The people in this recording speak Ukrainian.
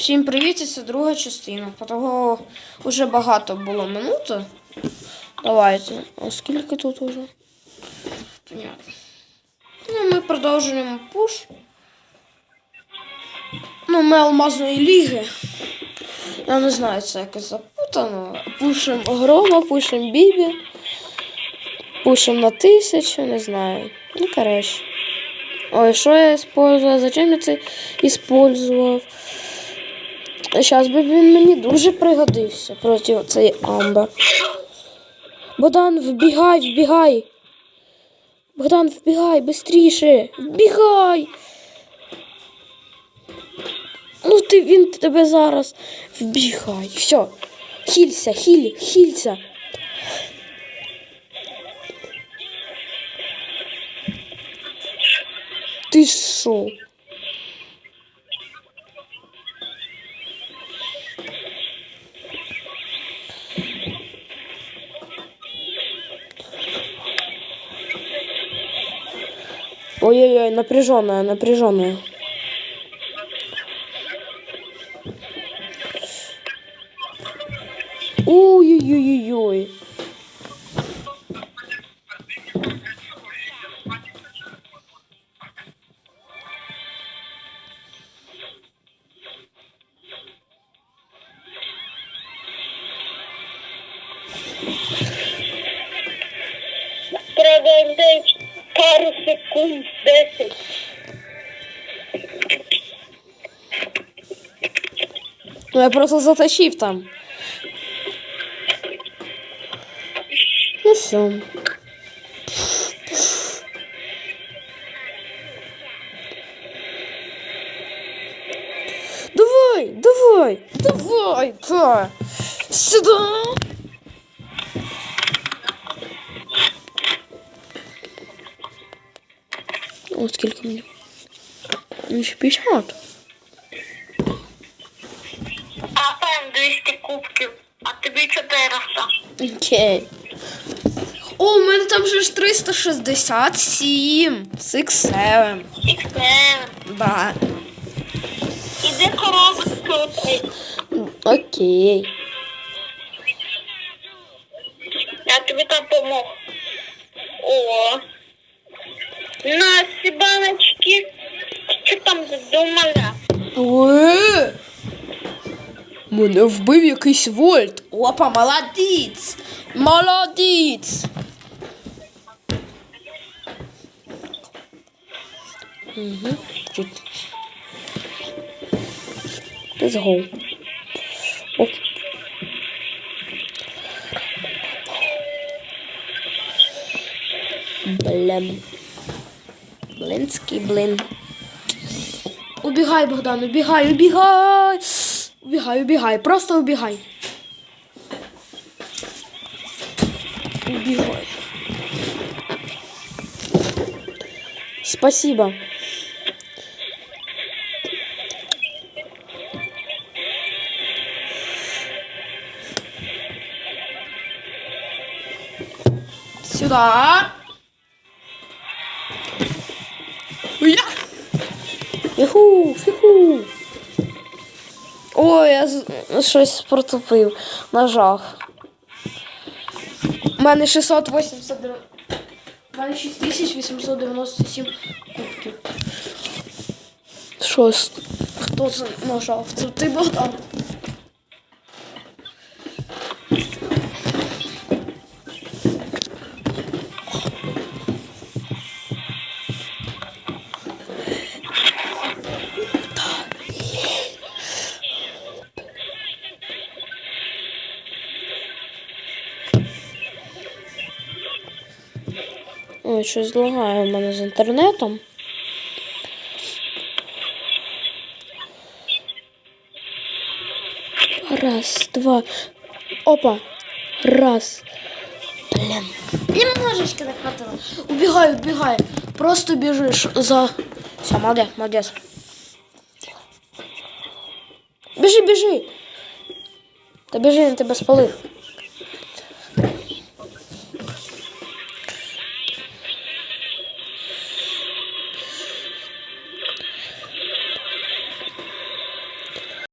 Всім привіт, це друга частина. Того вже багато було минута. Давайте. А скільки тут уже? Понятно. Ну, ми продовжуємо пуш. Ну, ми алмазної ліги. Я не знаю, це якось запутано. Пушимо грома, пушимо бібі. Пушимо на тисячу, не знаю. Ну, коротше. Ой, що я использував? Зачем я це использував? Зараз би він мені дуже пригодився проти цієї Амбер. Богдан, вбігай, вбігай. Богдан, вбігай, бистріше. Вбігай. Ну ти він тебе зараз вбігай. Все. Хілься, хіль, хілься. Ти що? Ой-ой-ой, напряженная, напряженная. Ой-ой-ой-ой. Десь пару секунд, десять. Ну я просто затащив там. Ну все. Давай, давай, давай, да. Сюда. О, скільки мені? Ну, ще 50. А там 200 кубків, а тобі 400. Окей. О, у мене там же ж 367. 6-7. І все. Да. Іди коробочку. Окей. Я тобі там помог. О. На баночки. Що там задумала? Е! Мене вбив якийсь вольт. Опа, молодець. Молодець. Угу. Let's go. Оп. Блин. Блинський блин. Убігай, Богдан, убігай, убігай. Убігай, убігай, просто убігай. Убігай. Спасибо. Сюда. Фіху, фіху. Ой, я щось протупив. Нажав. У мене 680. У мене 6897 кубків. Щось. Хто це нажав? Це ти Богдан. Ой, щось лагає в мене з інтернетом. Раз, два. Опа. Раз. Блин. Немножечко не хватило. Убегай, убегай. Просто бежишь за... Все, молодец, молодец. Бежи, бежи. Та біжи, він тебе спалив.